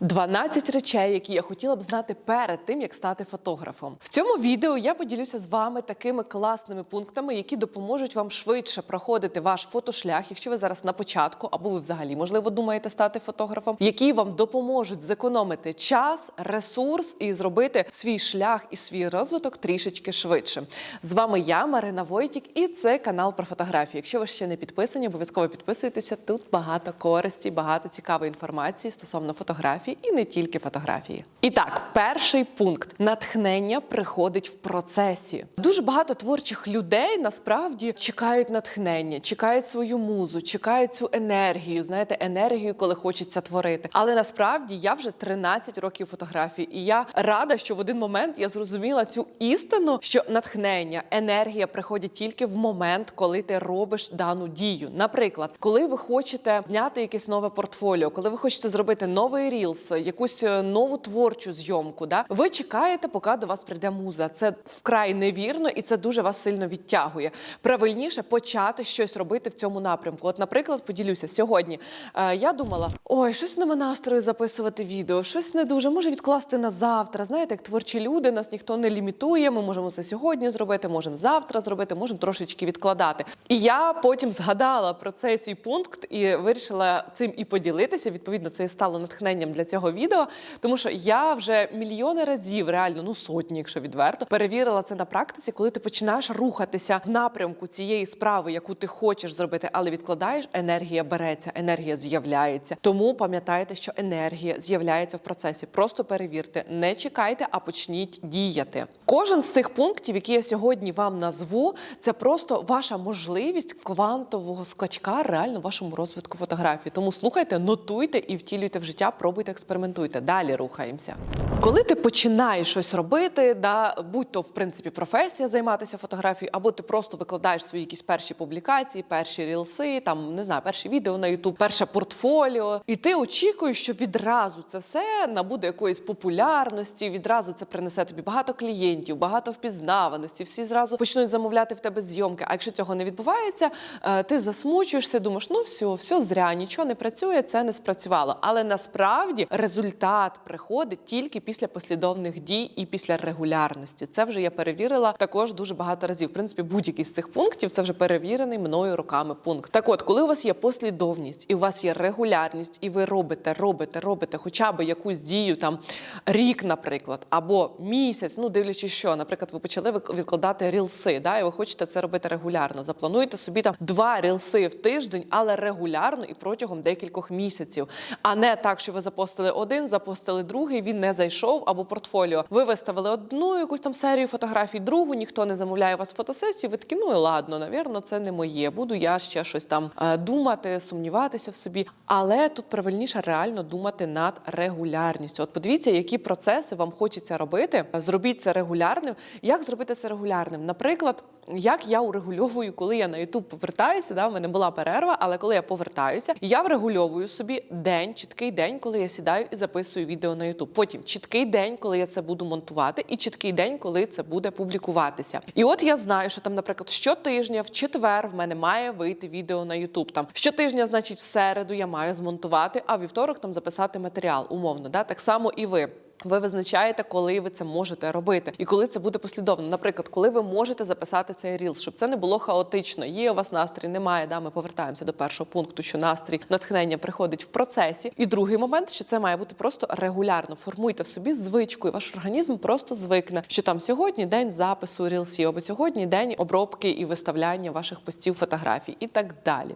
12 речей, які я хотіла б знати перед тим, як стати фотографом. В цьому відео я поділюся з вами такими класними пунктами, які допоможуть вам швидше проходити ваш фотошлях, якщо ви зараз на початку, або ви взагалі можливо думаєте стати фотографом, які вам допоможуть зекономити час, ресурс і зробити свій шлях і свій розвиток трішечки швидше. З вами я, Марина Войтік, і це канал про фотографію. Якщо ви ще не підписані, обов'язково підписуйтеся. Тут багато користі, багато цікавої інформації стосовно фотографії і не тільки фотографії. І так, перший пункт натхнення приходить в процесі. Дуже багато творчих людей насправді чекають натхнення, чекають свою музу, чекають цю енергію. Знаєте, енергію, коли хочеться творити. Але насправді я вже 13 років фотографії, і я рада, що в один момент я зрозуміла цю істину, що натхнення, енергія приходять тільки в момент, коли ти робиш дану дію. Наприклад, коли ви хочете зняти якесь нове портфоліо, коли ви хочете зробити новий рілс, якусь е, нову творчу зйомку, да ви чекаєте, поки до вас прийде муза. Це вкрай невірно, і це дуже вас сильно відтягує. Правильніше почати щось робити в цьому напрямку. От, наприклад, поділюся сьогодні. Е, я думала, ой, щось нема настрою записувати відео, щось не дуже. Може відкласти на завтра. Знаєте, як творчі люди, нас ніхто не лімітує. Ми можемо це сьогодні зробити, можемо завтра зробити, можемо трошечки відкладати. І я потім згадала про цей свій пункт і вирішила цим і поділитися. Відповідно, це і стало натхненням для цього відео, тому що я вже мільйони разів, реально, ну сотні, якщо відверто, перевірила це на практиці, коли ти починаєш рухатися в напрямку цієї справи, яку ти хочеш зробити, але відкладаєш, енергія береться, енергія з'являється. Тому пам'ятайте, що енергія з'являється в процесі. Просто перевірте, не чекайте, а почніть діяти. Кожен з цих пунктів, які я сьогодні вам назву, це просто ваша можливість квантового скачка реально вашому розвитку фотографії. Тому слухайте, нотуйте і втілюйте в життя, пробуйте, експериментуйте. Далі рухаємося. Коли ти починаєш щось робити, да, будь то в принципі професія займатися фотографією, або ти просто викладаєш свої якісь перші публікації, перші рілси, там не знаю, перші відео на Ютуб, перше портфоліо, і ти очікуєш, що відразу це все набуде якоїсь популярності, відразу це принесе тобі багато клієнтів, багато впізнаваності. Всі зразу почнуть замовляти в тебе зйомки. А якщо цього не відбувається, е, ти засмучуєшся, думаєш, ну все, все зря, нічого не працює, це не спрацювало. Але насправді результат приходить тільки після послідовних дій і після регулярності. Це вже я перевірила також дуже багато разів. В принципі, будь-який з цих пунктів це вже перевірений мною роками пункт. Так от, коли у вас є послідовність і у вас є регулярність, і ви робите, робите, робите хоча б якусь дію там рік, наприклад, або місяць, ну дивлячись, що, наприклад, ви почали відкладати рілси, да, і ви хочете це робити регулярно. Заплануйте собі там два рілси в тиждень, але регулярно і протягом декількох місяців, а не так, що ви запостили один, запостили другий, він не зайшов, або портфоліо. Ви виставили одну якусь там серію фотографій, другу, ніхто не замовляє у вас фотосесію. Ви такі, ну і ладно, навірно, це не моє. Буду я ще щось там е, думати, сумніватися в собі. Але тут правильніше реально думати над регулярністю. От подивіться, які процеси вам хочеться робити. Зробіть це регулярним. Як зробити це регулярним? Наприклад, як я урегульовую, коли я на YouTube повертаюся, да, в мене була перерва, але коли я повертаюся, я врегульовую собі день, чіткий день, коли я сідаю і записую відео на YouTube. Потім чіткий день, коли я це буду монтувати, і чіткий день, коли це буде публікуватися. І от я знаю, що там, наприклад, щотижня, в четвер в мене має вийти відео на YouTube. Там щотижня, значить, в середу я маю змонтувати, а вівторок там записати матеріал, умовно. Да? Так само і ви. Ви визначаєте, коли ви це можете робити, і коли це буде послідовно. Наприклад, коли ви можете записати цей ріл, щоб це не було хаотично. Є у вас настрій, немає. Да, ми повертаємося до першого пункту, що настрій натхнення приходить в процесі. І другий момент, що це має бути просто регулярно. Формуйте в собі звичку, і ваш організм просто звикне, що там сьогодні день запису рілсів, або сьогодні день обробки і виставляння ваших постів фотографій, і так далі.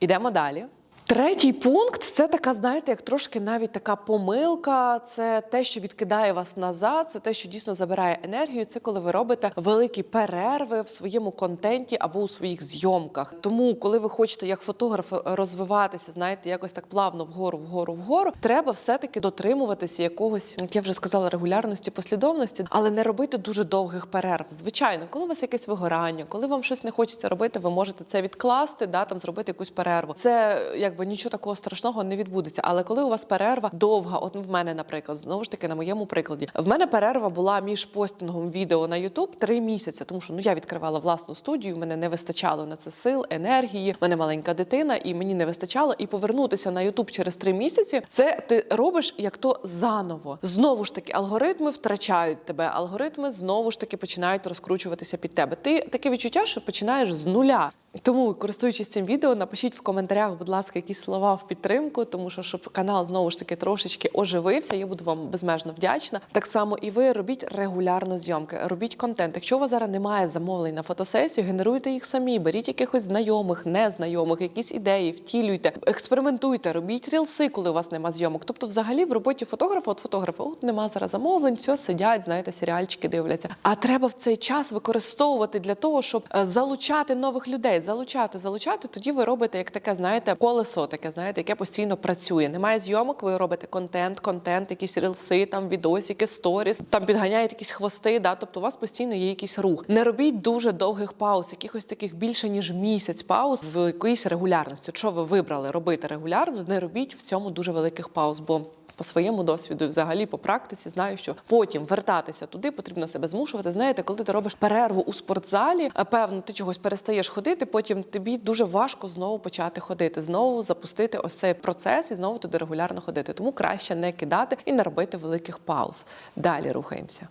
Ідемо далі. Третій пункт це така, знаєте, як трошки навіть така помилка. Це те, що відкидає вас назад, це те, що дійсно забирає енергію. Це коли ви робите великі перерви в своєму контенті або у своїх зйомках. Тому, коли ви хочете як фотограф розвиватися, знаєте, якось так плавно вгору, вгору, вгору, треба все-таки дотримуватися якогось, як я вже сказала, регулярності, послідовності, але не робити дуже довгих перерв. Звичайно, коли у вас якесь вигорання, коли вам щось не хочеться робити, ви можете це відкласти, да там зробити якусь перерву. Це якби якби нічого такого страшного не відбудеться. Але коли у вас перерва довга, от в мене, наприклад, знову ж таки на моєму прикладі, в мене перерва була між постінгом відео на YouTube три місяці, тому що ну я відкривала власну студію, мене не вистачало на це сил, енергії. мене маленька дитина, і мені не вистачало. І повернутися на YouTube через три місяці. Це ти робиш як то заново. Знову ж таки, алгоритми втрачають тебе. Алгоритми знову ж таки починають розкручуватися під тебе. Ти таке відчуття, що починаєш з нуля. Тому, користуючись цим відео, напишіть в коментарях, будь ласка, якісь слова в підтримку, тому що щоб канал знову ж таки трошечки оживився. Я буду вам безмежно вдячна. Так само і ви робіть регулярно зйомки, робіть контент. Якщо у вас зараз немає замовлень на фотосесію, генеруйте їх самі, беріть якихось знайомих, незнайомих, якісь ідеї, втілюйте, експериментуйте, робіть рілси, коли у вас нема зйомок. Тобто, взагалі, в роботі фотографа, от фотографа, от нема зараз замовлень, все сидять, знаєте, серіальчики дивляться. А треба в цей час використовувати для того, щоб е, залучати нових людей, залучати, залучати. Тоді ви робите як таке, знаєте, колесо, таке, знаєте, яке постійно працює. Немає зйомок, ви робите контент, контент, якісь рілси, там відосики, сторіс, там підганяєте якісь хвости. Да, тобто у вас постійно є якийсь рух. Не робіть дуже довгих пауз, якихось таких більше ніж місяць пауз в якоїсь регулярності. Що ви вибрали робити регулярно, не робіть в цьому дуже великих пауз, бо по своєму досвіду, взагалі по практиці, знаю, що потім вертатися туди потрібно себе змушувати. Знаєте, коли ти робиш перерву у спортзалі, а, певно, ти чогось перестаєш ходити. Потім тобі дуже важко знову почати ходити, знову запустити ось цей процес і знову туди регулярно ходити. Тому краще не кидати і не робити великих пауз. Далі рухаємося.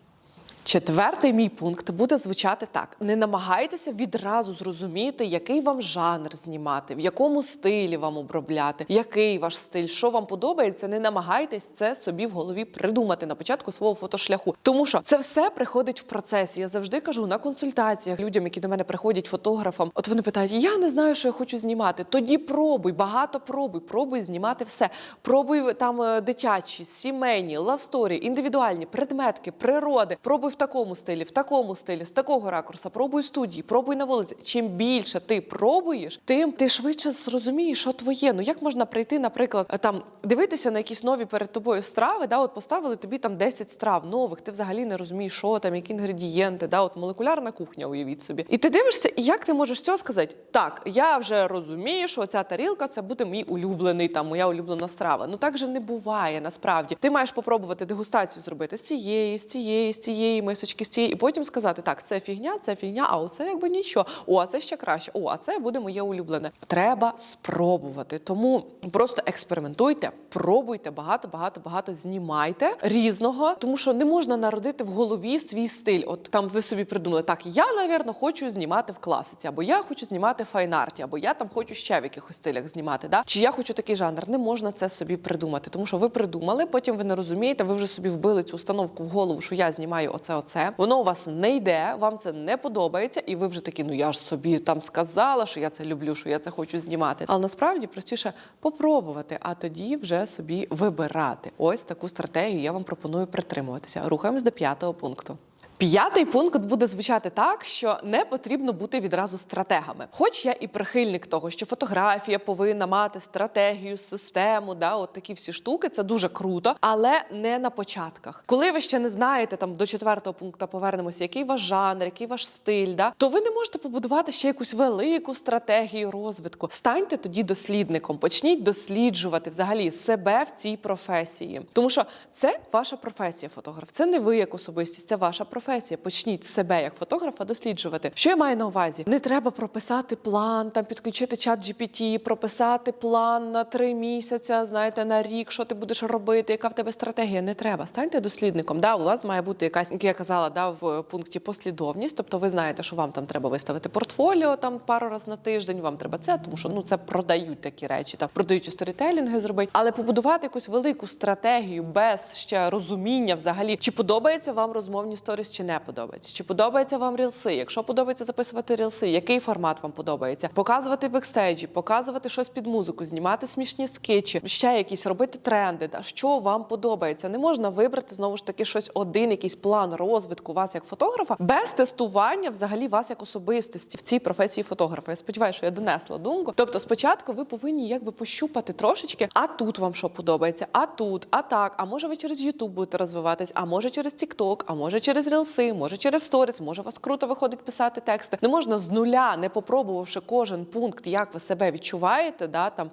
Четвертий мій пункт буде звучати так: не намагайтеся відразу зрозуміти, який вам жанр знімати, в якому стилі вам обробляти, який ваш стиль, що вам подобається. Не намагайтесь це собі в голові придумати на початку свого фотошляху. Тому що це все приходить в процесі. Я завжди кажу на консультаціях людям, які до мене приходять фотографам. От вони питають: я не знаю, що я хочу знімати. Тоді пробуй, багато пробуй, пробуй знімати все. Пробуй там е, дитячі, сімейні, лавсторі, індивідуальні предметки, природи. Пробуй в такому стилі, в такому стилі, з такого ракурса. Пробуй студії, пробуй на вулиці. Чим більше ти пробуєш, тим ти швидше зрозумієш, що твоє. Ну як можна прийти, наприклад, е, там дивитися на якісь нові перед тобою страви? Да, от поставили тобі там 10 страв нових. Ти взагалі не розумієш, що там, які інгредієнти, да, от молекулярна кухня, уявіть собі. І ти дивишся, і як ти можеш цього сказати? Так, я вже розумію, що ця тарілка це буде мій улюблений, там моя улюблена страва. Ну так же не буває насправді. Ти маєш попробувати дегустацію зробити з цієї, з цієї, з цієї мисочки, з цієї, і потім сказати: так, це фігня, це фігня, а оце якби нічого. О, це ще краще. О, а це буде моє улюблене. Треба спробувати. Тому просто експериментуйте, пробуйте багато, багато, багато знімайте різного, тому що не можна народити в голові свій стиль. От там ви собі придумали, так я, навірно, хочу знімати в класиці, або я хочу знімати файнарті, або я там хочу ще в якихось стилях знімати. Да? Чи я хочу такий жанр? Не можна це собі придумати, тому що ви придумали, потім ви не розумієте, ви вже собі вбили цю установку в голову, що я знімаю оце, оце. Воно у вас не йде, вам це не подобається, і ви вже такі, ну я ж собі там сказала, що я це люблю, що я це хочу знімати. Але насправді простіше попробувати, а тоді вже собі вибирати. Ось таку стратегію я вам пропоную притримуватися. Рухаємось до п'ятого пункту. П'ятий пункт буде звучати так, що не потрібно бути відразу стратегами. Хоч я і прихильник того, що фотографія повинна мати стратегію, систему, да, от такі всі штуки, це дуже круто, але не на початках. Коли ви ще не знаєте, там до четвертого пункту повернемося, який ваш жанр, який ваш стиль, да, то ви не можете побудувати ще якусь велику стратегію розвитку. Станьте тоді дослідником, почніть досліджувати взагалі себе в цій професії, тому що це ваша професія, фотограф. Це не ви як особистість, це ваша професія. Почніть себе як фотографа досліджувати. Що я маю на увазі? Не треба прописати план, там підключити чат GPT, прописати план на три місяця, знаєте, на рік, що ти будеш робити, яка в тебе стратегія. Не треба. Станьте дослідником. Да, у вас має бути якась, як я казала, да, в пункті послідовність. Тобто, ви знаєте, що вам там треба виставити портфоліо там пару разів на тиждень. Вам треба це, тому що ну це продають такі речі, там продаючи сторітелінги зробити, але побудувати якусь велику стратегію без ще розуміння, взагалі, чи подобається вам розмовні сторіс, чи не подобається, чи подобається вам рілси. Якщо подобається записувати рілси, який формат вам подобається? Показувати бекстейджі, показувати щось під музику, знімати смішні скетчі, ще якісь робити тренди. Да, що вам подобається? Не можна вибрати знову ж таки щось один, якийсь план розвитку вас як фотографа, без тестування взагалі вас як особистості в цій професії фотографа. Я сподіваюся, що я донесла думку. Тобто, спочатку ви повинні якби пощупати трошечки, а тут вам що подобається, а тут, а так. А може ви через YouTube будете розвиватись, а може через TikTok, а може через Reels рілси, може через сторіс, може у вас круто виходить писати тексти. Не можна з нуля, не попробувавши кожен пункт, як ви себе відчуваєте. Да, там,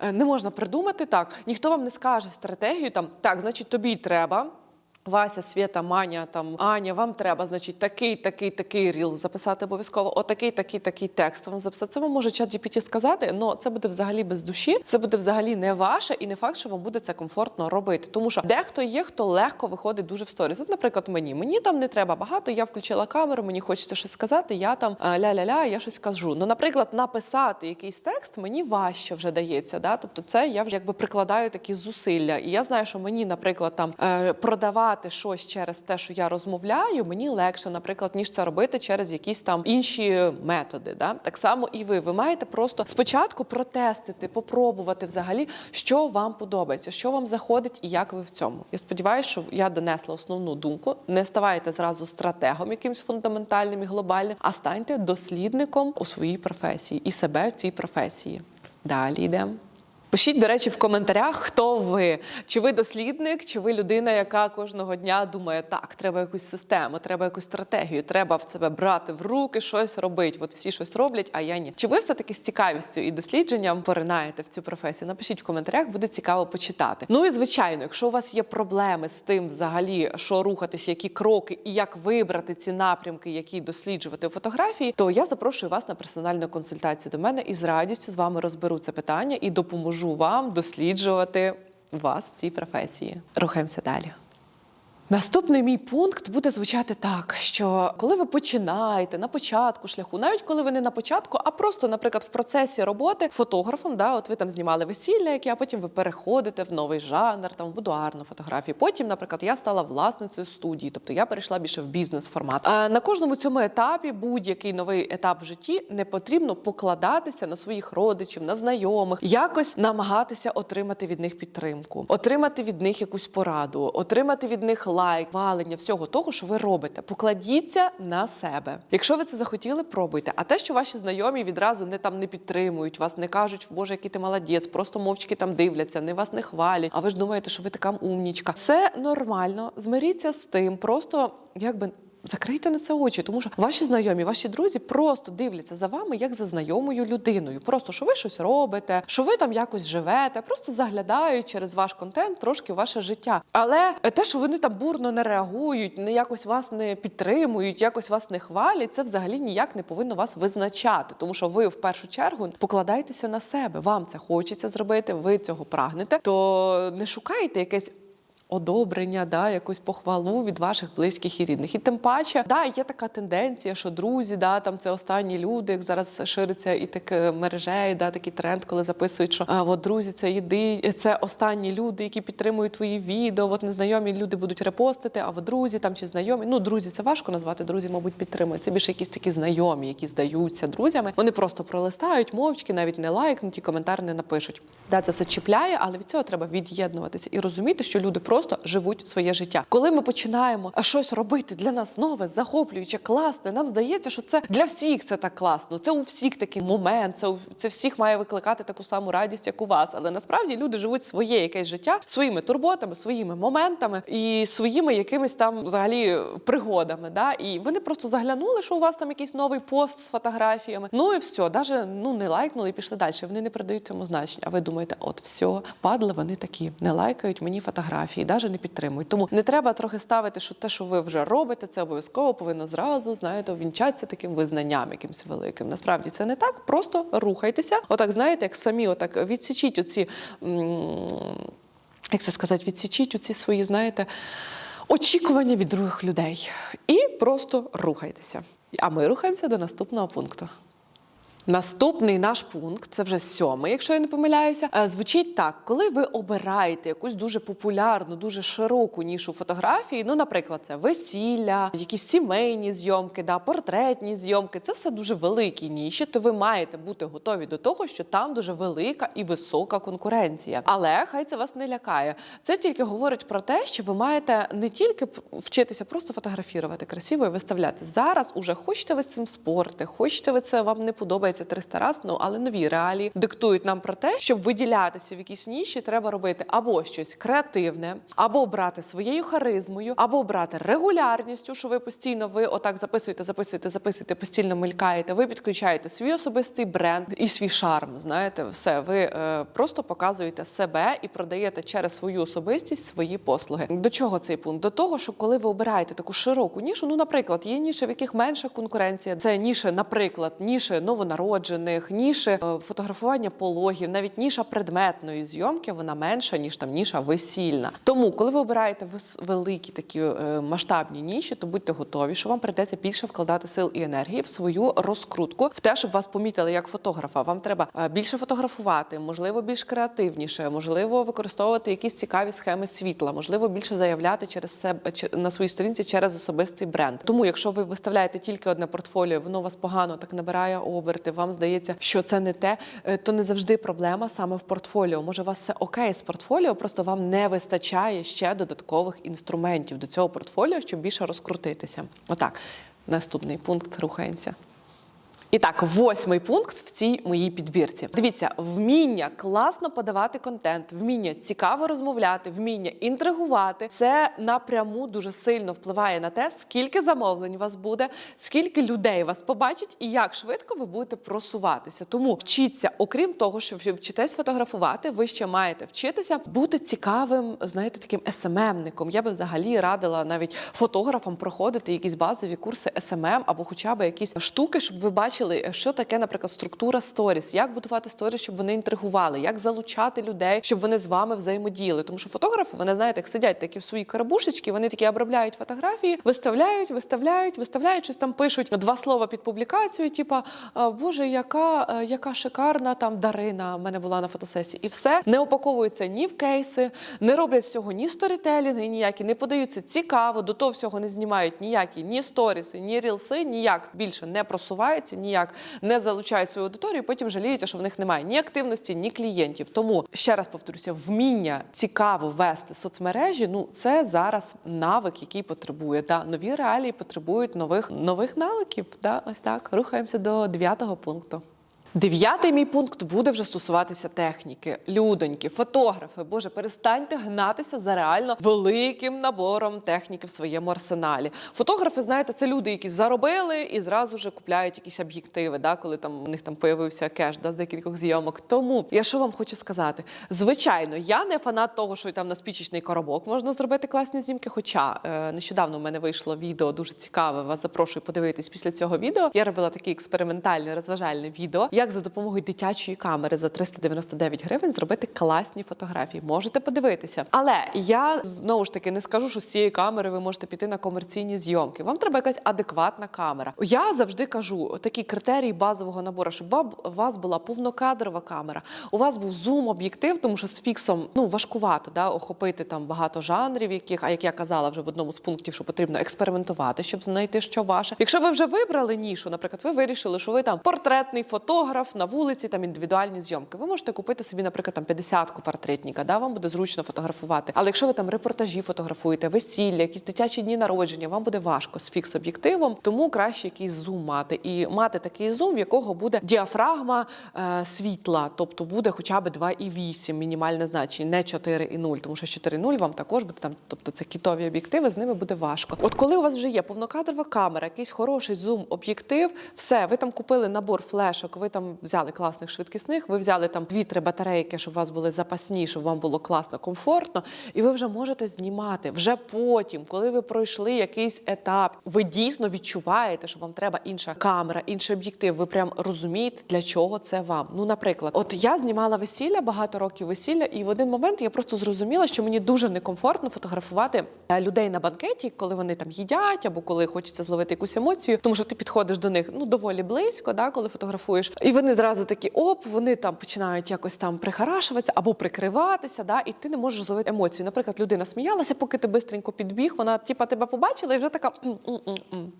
е, не можна придумати так. Ніхто вам не скаже стратегію, там, так, значить, тобі треба. Вася, Свята, Маня, там Аня, вам треба, значить, такий, такий, такий ріл записати обов'язково, отакий, такий, такий текст вам записати. Це вам може чат GPT сказати, але це буде взагалі без душі, це буде взагалі не ваше, і не факт, що вам буде це комфортно робити. Тому що дехто є, хто легко виходить дуже в сторіс. От, наприклад, мені мені там не треба багато. Я включила камеру, мені хочеться щось сказати. Я там е, ля-ля-ля, я щось кажу. Ну, наприклад, написати якийсь текст мені важче вже дається. Да? Тобто, це я вже якби прикладаю такі зусилля. І я знаю, що мені, наприклад, там е, продавати щось через те, що я розмовляю, мені легше, наприклад, ніж це робити через якісь там інші методи. Да? Так само і ви. Ви маєте просто спочатку протестити, попробувати взагалі, що вам подобається, що вам заходить і як ви в цьому. Я сподіваюся, що я донесла основну думку. Не ставайте зразу стратегом якимсь фундаментальним і глобальним, а станьте дослідником у своїй професії і себе в цій професії. Далі йдемо. Пишіть, до речі, в коментарях, хто ви. Чи ви дослідник, чи ви людина, яка кожного дня думає, так, треба якусь систему, треба якусь стратегію, треба в себе брати в руки, щось робити. От всі щось роблять, а я ні. Чи ви все-таки з цікавістю і дослідженням поринаєте в цю професію? Напишіть в коментарях, буде цікаво почитати. Ну і звичайно, якщо у вас є проблеми з тим, взагалі, що рухатися, які кроки і як вибрати ці напрямки, які досліджувати у фотографії, то я запрошую вас на персональну консультацію до мене і з радістю з вами розберу це питання і допоможу вам досліджувати вас в цій професії. Рухаємося далі. Наступний мій пункт буде звучати так: що коли ви починаєте на початку шляху, навіть коли ви не на початку, а просто, наприклад, в процесі роботи фотографом, да, от ви там знімали весілля, яке, а потім ви переходите в новий жанр, там в будуарну фотографію. Потім, наприклад, я стала власницею студії, тобто я перейшла більше в бізнес-формат. А на кожному цьому етапі будь-який новий етап в житті не потрібно покладатися на своїх родичів, на знайомих, якось намагатися отримати від них підтримку, отримати від них якусь пораду, отримати від них лайк, валення, всього того, що ви робите. Покладіться на себе. Якщо ви це захотіли, пробуйте. А те, що ваші знайомі відразу не там не підтримують, вас не кажуть, Боже, який ти молодець, просто мовчки там дивляться, не вас не хвалять. А ви ж думаєте, що ви така умнічка. Це нормально. Змиріться з тим, просто якби. Закрийте на це очі, тому що ваші знайомі, ваші друзі просто дивляться за вами як за знайомою людиною. Просто що ви щось робите, що ви там якось живете, просто заглядають через ваш контент трошки ваше життя. Але те, що вони там бурно не реагують, не якось вас не підтримують, якось вас не хвалять, це взагалі ніяк не повинно вас визначати, тому що ви в першу чергу покладайтеся на себе. Вам це хочеться зробити, ви цього прагнете, то не шукайте якесь одобрення, да, якусь похвалу від ваших близьких і рідних. І тим паче, да, є така тенденція, що друзі, да, там це останні люди, як зараз шириться і таке мережею, да, такий тренд, коли записують, що а, от друзі, це єди, це останні люди, які підтримують твої відео. От незнайомі люди будуть репостити, а от друзі там чи знайомі. Ну, друзі, це важко назвати. Друзі, мабуть, підтримують. Це більше якісь такі знайомі, які здаються друзями. Вони просто пролистають мовчки, навіть не лайкнуть і коментар не напишуть. Да, це все чіпляє, але від цього треба від'єднуватися і розуміти, що люди просто живуть своє життя. Коли ми починаємо щось робити для нас нове, захоплююче, класне, нам здається, що це для всіх це так класно. Це у всіх такий момент, це у це всіх має викликати таку саму радість, як у вас. Але насправді люди живуть своє якесь життя своїми турботами, своїми моментами і своїми якимись там взагалі пригодами. Да? І вони просто заглянули, що у вас там якийсь новий пост з фотографіями. Ну і все, навіть ну не лайкнули і пішли далі. Вони не придають цьому значення. А ви думаєте, от все, падли вони такі, не лайкають мені фотографії, навіть не підтримують. Тому не треба трохи ставити, що те, що ви вже робите, це обов'язково повинно зразу знаєте, увінчатися таким визнанням, якимось великим. Насправді це не так. Просто рухайтеся. Отак, знаєте, як самі, отак відсічіть оці. Як це сказати, відсічіть оці свої, знаєте, очікування від других людей. І просто рухайтеся. А ми рухаємося до наступного пункту. Наступний наш пункт, це вже сьомий, якщо я не помиляюся, е, звучить так: коли ви обираєте якусь дуже популярну, дуже широку нішу фотографії, ну, наприклад, це весілля, якісь сімейні зйомки, да, портретні зйомки, це все дуже великі ніші, то ви маєте бути готові до того, що там дуже велика і висока конкуренція. Але хай це вас не лякає. Це тільки говорить про те, що ви маєте не тільки вчитися просто фотографувати красиво і виставляти. Зараз уже хочете ви з цим спорти, хочете ви це вам не подобається. Повторюється 300 разів, ну але нові реалії диктують нам про те, щоб виділятися в якійсь ніші, треба робити або щось креативне, або брати своєю харизмою, або брати регулярністю, що ви постійно ви отак записуєте, записуєте, записуєте, постійно мелькаєте. Ви підключаєте свій особистий бренд і свій шарм. Знаєте, все ви е, просто показуєте себе і продаєте через свою особистість свої послуги. До чого цей пункт? До того, що коли ви обираєте таку широку нішу, ну, наприклад, є ніші, в яких менша конкуренція. Це ніші, наприклад, ніші новонароджених, ніші е, фотографування пологів, навіть ніша предметної зйомки, вона менша ніж там ніша весільна. Тому, коли ви обираєте великі такі е, масштабні ніші, то будьте готові, що вам прийдеться більше вкладати сил і енергії в свою розкрутку, в те, щоб вас помітили як фотографа. Вам треба е, більше фотографувати, можливо, більш креативніше, можливо, використовувати якісь цікаві схеми світла, можливо, більше заявляти через себе на своїй сторінці через особистий бренд. Тому, якщо ви виставляєте тільки одне портфоліо, воно вас погано так набирає оберти, вам здається, що це не те, е, то не завжди проблема саме в портфоліо. Може, у вас все окей з портфоліо, просто вам не вистачає ще додаткових інструментів до цього портфоліо, щоб більше розкрутитися. Отак. Наступний пункт рухаємося. І так, восьмий пункт в цій моїй підбірці. Дивіться, вміння класно подавати контент, вміння цікаво розмовляти, вміння інтригувати. Це напряму дуже сильно впливає на те, скільки замовлень у вас буде, скільки людей вас побачить і як швидко ви будете просуватися. Тому вчіться, окрім того, що вчитесь фотографувати, ви ще маєте вчитися бути цікавим, знаєте, таким СММником. Я би взагалі радила навіть фотографам проходити якісь базові курси СММ або хоча б якісь штуки, щоб ви бачили, що таке, наприклад, структура сторіс, як будувати сторіс, щоб вони інтригували, як залучати людей, щоб вони з вами взаємодіяли. Тому що фотографи, вони знаєте, як сидять такі в своїй карабушечці, вони такі обробляють фотографії, виставляють, виставляють, виставляють, щось там пишуть два слова під публікацію, типа Боже, яка, е, яка шикарна там Дарина. в мене була на фотосесії, і все не упаковується ні в кейси, не роблять з цього ні сторітелінги, ніякі, не подаються цікаво, до того всього не знімають ніякі ні сторіси, ні рілси, ніяк більше не просуваються, ніяк не залучають свою аудиторію. Потім жаліються, що в них немає ні активності, ні клієнтів. Тому ще раз повторюся, вміння цікаво вести соцмережі. Ну це зараз навик, який потребує. Да, нові реалії потребують нових нових навиків. Да, ось так рухаємося до дев'ятого пункту. Дев'ятий мій пункт буде вже стосуватися техніки. Людоньки, фотографи, боже, перестаньте гнатися за реально великим набором техніки в своєму арсеналі. Фотографи, знаєте, це люди, які заробили і зразу ж купляють якісь об'єктиви, да, коли там у них там появився кеш да, з декількох зйомок. Тому я що вам хочу сказати? Звичайно, я не фанат того, що там на спічечний коробок можна зробити класні знімки. Хоча е, нещодавно в мене вийшло відео дуже цікаве. Вас запрошую подивитись після цього відео. Я робила таке експериментальне розважальне відео, як за допомогою дитячої камери за 399 гривень зробити класні фотографії. Можете подивитися. Але я знову ж таки не скажу, що з цієї камери ви можете піти на комерційні зйомки. Вам треба якась адекватна камера. Я завжди кажу такі критерії базового набору, щоб у вас була повнокадрова камера, у вас був зум-об'єктив, тому що з фіксом ну важкувато да, охопити там багато жанрів, яких, а як я казала вже в одному з пунктів, що потрібно експериментувати, щоб знайти, що ваше. Якщо ви вже вибрали нішу, наприклад, ви вирішили, що ви там портретний фотограф на вулиці, там індивідуальні зйомки. Ви можете купити собі, наприклад, там 50-ку портретника, да, вам буде зручно фотографувати. Але якщо ви там репортажі фотографуєте, весілля, якісь дитячі дні народження, вам буде важко з фікс-об'єктивом, тому краще якийсь зум мати і мати такий зум, в якого буде діафрагма е, світла, тобто буде хоча б 2,8 мінімальне значення, не 4,0, тому що 4,0 вам також буде там, тобто це кітові об'єктиви, з ними буде важко. От коли у вас вже є повнокадрова камера, якийсь хороший зум-об'єктив, все, ви там купили набор флешок, ви там взяли класних швидкісних, ви взяли там 2-3 батарейки, щоб у вас були запасні, щоб вам було класно, комфортно, і ви вже можете знімати. Вже потім, коли ви пройшли якийсь етап, ви дійсно відчуваєте, що вам треба інша камера, інший об'єктив. Ви прям розумієте, для чого це вам. Ну, наприклад, от я знімала весілля багато років весілля, і в один момент я просто зрозуміла, що мені дуже некомфортно фотографувати е, людей на банкеті, коли вони там їдять, або коли хочеться зловити якусь емоцію, тому що ти підходиш до них ну доволі близько, да, коли фотографуєш, і вони зразу такі оп, вони там починають якось там прихарашуватися або прикриватися, да, і ти не можеш зловити емоцію. Наприклад, людина сміялася, поки ти бистренько підбіг, вона типа тебе побачила і вже така. «М-м-м-м».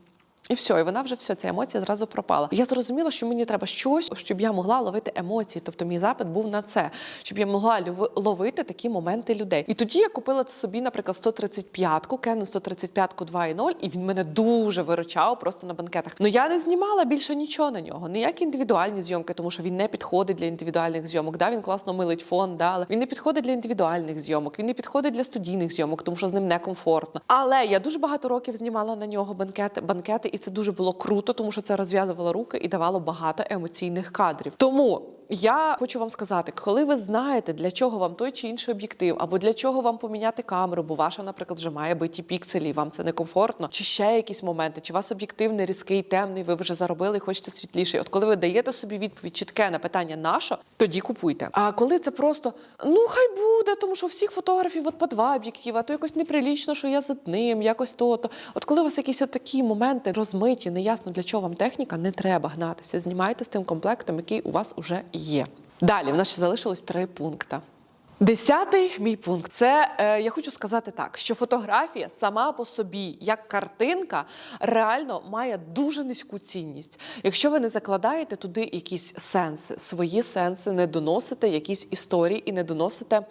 І все, і вона вже все, ця емоція зразу пропала. Я зрозуміла, що мені треба щось, щоб я могла ловити емоції. Тобто мій запит був на це, щоб я могла ловити такі моменти людей. І тоді я купила це собі, наприклад, 135-ку, Canon 135-ку 2.0, і він мене дуже виручав просто на банкетах. Ну я не знімала більше нічого на нього, ніякі індивідуальні зйомки, тому що він не підходить для індивідуальних зйомок. Да, він класно милить фон, да, але він не підходить для індивідуальних зйомок, він не підходить для студійних зйомок, тому що з ним некомфортно. Але я дуже багато років знімала на нього банкети, банкети, і це дуже було круто, тому що це розв'язувало руки і давало багато емоційних кадрів. Тому я хочу вам сказати, коли ви знаєте, для чого вам той чи інший об'єктив, або для чого вам поміняти камеру, бо ваша, наприклад, вже має биті пікселі, і вам це некомфортно, чи ще якісь моменти, чи у вас об'єктив не різкий, темний, ви вже заробили і хочете світліший. От коли ви даєте собі відповідь чітке на питання нащо, тоді купуйте. А коли це просто ну хай буде, тому що всіх фотографів от по два об'єктива, а то якось неприлічно, що я з одним, якось то. то. От коли у вас якісь от такі моменти розмиті, неясно для чого вам техніка, не треба гнатися. Знімайте з тим комплектом, який у вас вже є. Далі в нас ще залишилось три пункти. Десятий мій пункт це е, я хочу сказати так, що фотографія сама по собі, як картинка, реально має дуже низьку цінність. Якщо ви не закладаєте туди якісь сенси, свої сенси, не доносите якісь історії і не доносите е,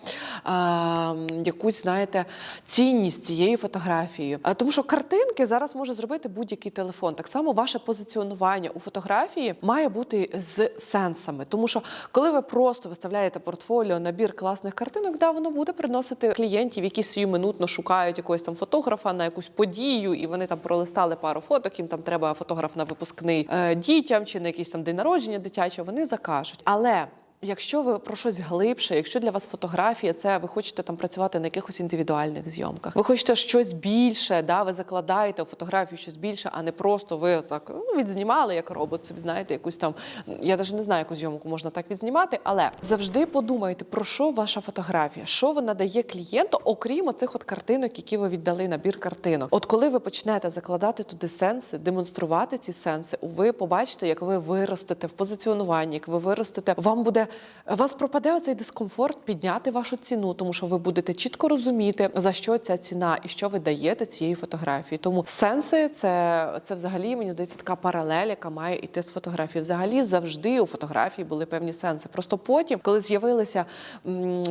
якусь, знаєте, цінність цієї фотографії. А тому що картинки зараз може зробити будь-який телефон. Так само ваше позиціонування у фотографії має бути з сенсами. Тому що коли ви просто виставляєте портфоліо, набір класних картинок, да, воно буде приносити клієнтів, які сиюминутно шукають якогось там фотографа на якусь подію, і вони там пролистали пару фоток, їм там треба фотограф на випускний е, дітям чи на якийсь там день народження дитячого, вони закажуть. Але Якщо ви про щось глибше, якщо для вас фотографія, це ви хочете там працювати на якихось індивідуальних зйомках, ви хочете щось більше, да, ви закладаєте у фотографію щось більше, а не просто ви так ну, відзнімали як робот, собі знаєте, якусь там. Я навіть не знаю, яку зйомку можна так відзнімати, але завжди подумайте, про що ваша фотографія, що вона дає клієнту, окрім оцих от картинок, які ви віддали, набір картинок. От коли ви почнете закладати туди сенси, демонструвати ці сенси, ви побачите, як ви виростете в позиціонуванні, як ви виростете, вам буде у вас пропаде оцей дискомфорт підняти вашу ціну, тому що ви будете чітко розуміти, за що ця ціна і що ви даєте цієї фотографії. Тому сенси це, це взагалі мені здається така паралель, яка має йти з фотографії. Взагалі завжди у фотографії були певні сенси. Просто потім, коли з'явилися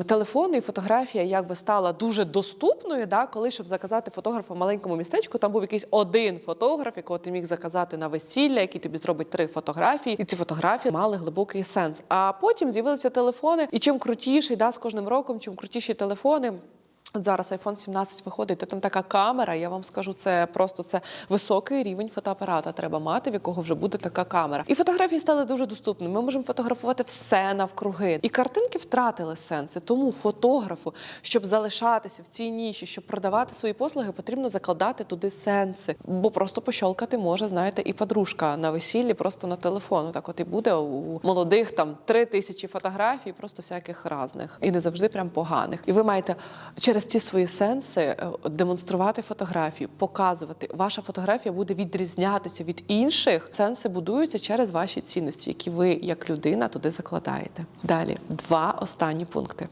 телефони і фотографія, якби стала дуже доступною, да, коли щоб заказати фотографа в маленькому містечку, там був якийсь один фотограф, якого ти міг заказати на весілля, який тобі зробить три фотографії, і ці фотографії мали глибокий сенс. А потім з'явилися телефони, і чим крутіший, да, з кожним роком, чим крутіші телефони. От зараз iPhone 17 виходить, то там така камера. Я вам скажу, це просто це високий рівень фотоапарата треба мати, в якого вже буде така камера. І фотографії стали дуже доступними. Ми можемо фотографувати все навкруги. І картинки втратили сенси. Тому фотографу, щоб залишатися в цій ніші, щоб продавати свої послуги, потрібно закладати туди сенси. Бо просто пощолкати може, знаєте, і подружка на весіллі просто на телефон. Так, от і буде у молодих там три тисячі фотографій, просто всяких разних, і не завжди прям поганих. І ви маєте через ці свої сенси е, демонструвати фотографію, показувати. Ваша фотографія буде відрізнятися від інших. Сенси будуються через ваші цінності, які ви як людина туди закладаєте. Далі два останні пункти.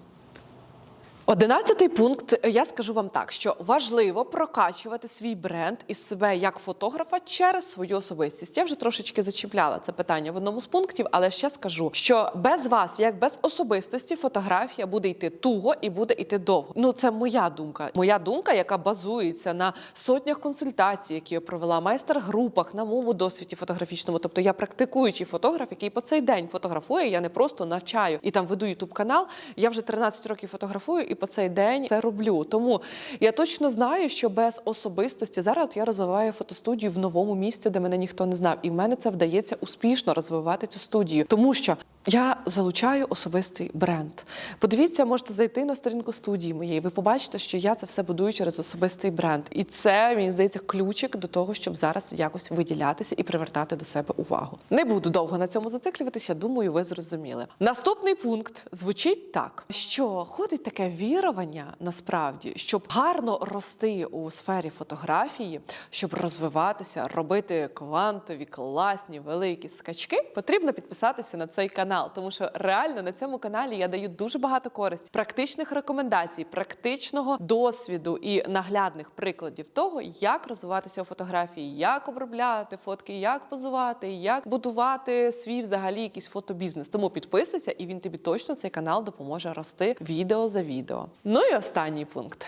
Одинадцятий пункт. Я скажу вам так, що важливо прокачувати свій бренд і себе як фотографа через свою особистість. Я вже трошечки зачіпляла це питання в одному з пунктів, але ще скажу, що без вас, як без особистості, фотографія буде йти туго і буде йти довго. Ну це моя думка. Моя думка, яка базується на сотнях консультацій, які я провела, майстер-групах на моєму досвіді фотографічному. Тобто я практикуючий фотограф, який по цей день фотографує. Я не просто навчаю і там веду ютуб канал. Я вже 13 років фотографую і по цей день це роблю. Тому я точно знаю, що без особистості зараз от я розвиваю фотостудію в новому місці, де мене ніхто не знав, і в мене це вдається успішно розвивати цю студію, тому що я залучаю особистий бренд. Подивіться, можете зайти на сторінку студії моєї. Ви побачите, що я це все будую через особистий бренд, і це мені здається ключик до того, щоб зараз якось виділятися і привертати до себе увагу. Не буду довго на цьому зациклюватися. Думаю, ви зрозуміли. Наступний пункт звучить так: що ходить таке вірування насправді, щоб гарно рости у сфері фотографії, щоб розвиватися, робити квантові, класні, великі скачки, потрібно підписатися на цей канал. Канал, тому що реально на цьому каналі я даю дуже багато користі, практичних рекомендацій, практичного досвіду і наглядних прикладів того, як розвиватися у фотографії, як обробляти фотки, як позувати, як будувати свій взагалі якийсь фотобізнес. Тому підписуйся, і він тобі точно цей канал допоможе рости відео за відео. Ну і останній пункт.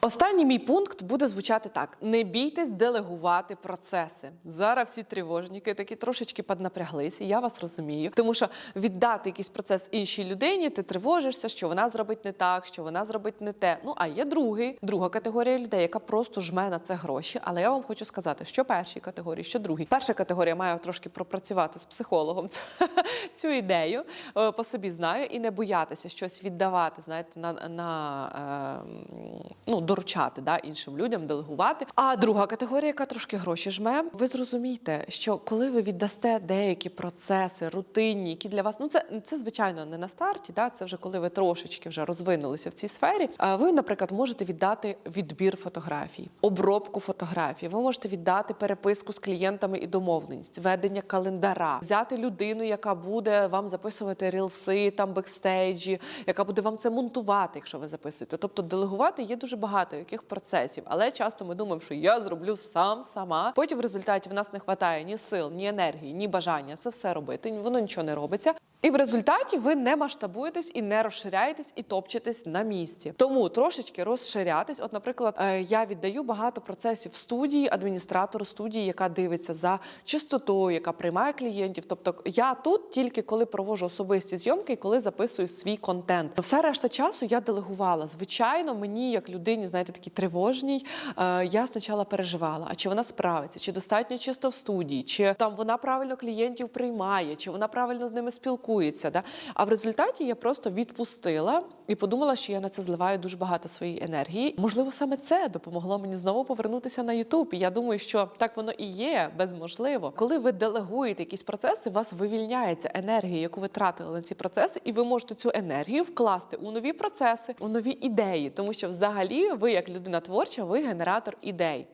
Останній мій пункт буде звучати так: не бійтесь делегувати процеси. Зараз всі тривожники такі трошечки поднапряглися. Я вас розумію, тому що віддати якийсь процес іншій людині, ти тривожишся, що вона зробить не так, що вона зробить не те. Ну а є другий, друга категорія людей, яка просто жме на це гроші. Але я вам хочу сказати, що першій категорії, що другій. Перша категорія має трошки пропрацювати з психологом цю, цю ідею. Е, По собі знаю і не боятися щось віддавати, знаєте, на, на е, ну, доручати да, іншим людям, делегувати. А друга категорія, яка трошки гроші жме, ви зрозумієте, що коли ви віддасте деякі процеси, рутинні, які для вас, ну це, це звичайно не на старті, да, це вже коли ви трошечки вже розвинулися в цій сфері. А ви, наприклад, можете віддати відбір фотографій, обробку фотографій. Ви можете віддати переписку з клієнтами і домовленість, ведення календара, взяти людину, яка буде вам записувати рілси, там бекстейджі, яка буде вам це монтувати, якщо ви записуєте. Тобто делегувати є дуже багато яких процесів, але часто ми думаємо, що я зроблю сам сама. Потім в результаті в нас не вистачає ні сил, ні енергії, ні бажання це все робити. Воно нічого не робиться. І в результаті ви не масштабуєтесь і не розширяєтесь і топчетесь на місці. Тому трошечки розширятись. От, наприклад, е, я віддаю багато процесів студії, адміністратору студії, яка дивиться за чистотою, яка приймає клієнтів. Тобто я тут тільки коли проводжу особисті зйомки і коли записую свій контент. Все решта часу я делегувала. Звичайно, мені, як людині, знаєте, такій тривожній, е, я спочатку переживала, а чи вона справиться, чи достатньо чисто в студії, чи там вона правильно клієнтів приймає, чи вона правильно з ними спілкується. Да? А в результаті я просто відпустила і подумала, що я на це зливаю дуже багато своєї енергії. Можливо, саме це допомогло мені знову повернутися на Ютуб. І я думаю, що так воно і є, безможливо. Коли ви делегуєте якісь процеси, у вас вивільняється енергія, яку ви тратили на ці процеси, і ви можете цю енергію вкласти у нові процеси, у нові ідеї, тому що взагалі ви, як людина творча, ви генератор ідей.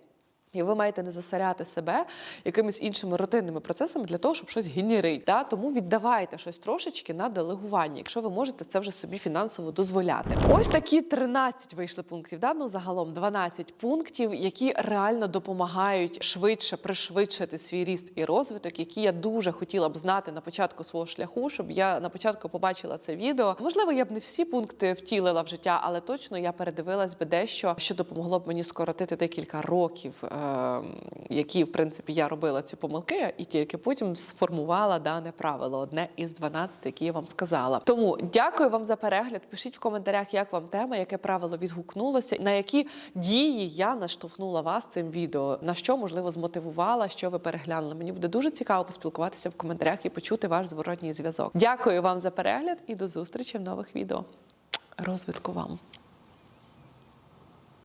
І ви маєте не засоряти себе якимись іншими рутинними процесами для того, щоб щось генерити. Да? Тому віддавайте щось трошечки на делегування, якщо ви можете це вже собі фінансово дозволяти. Ось такі 13 вийшли пунктів. Да? Ну, загалом 12 пунктів, які реально допомагають швидше пришвидшити свій ріст і розвиток, які я дуже хотіла б знати на початку свого шляху, щоб я на початку побачила це відео. Можливо, я б не всі пункти втілила в життя, але точно я передивилась би дещо, що допомогло б мені скоротити декілька років. Е, які в принципі я робила ці помилки, і тільки потім сформувала дане правило, одне із 12, які я вам сказала. Тому дякую вам за перегляд. Пишіть в коментарях, як вам тема, яке правило відгукнулося, на які дії я наштовхнула вас цим відео, на що можливо змотивувала, що ви переглянули. Мені буде дуже цікаво поспілкуватися в коментарях і почути ваш зворотній зв'язок. Дякую вам за перегляд і до зустрічі в нових відео. Розвитку вам!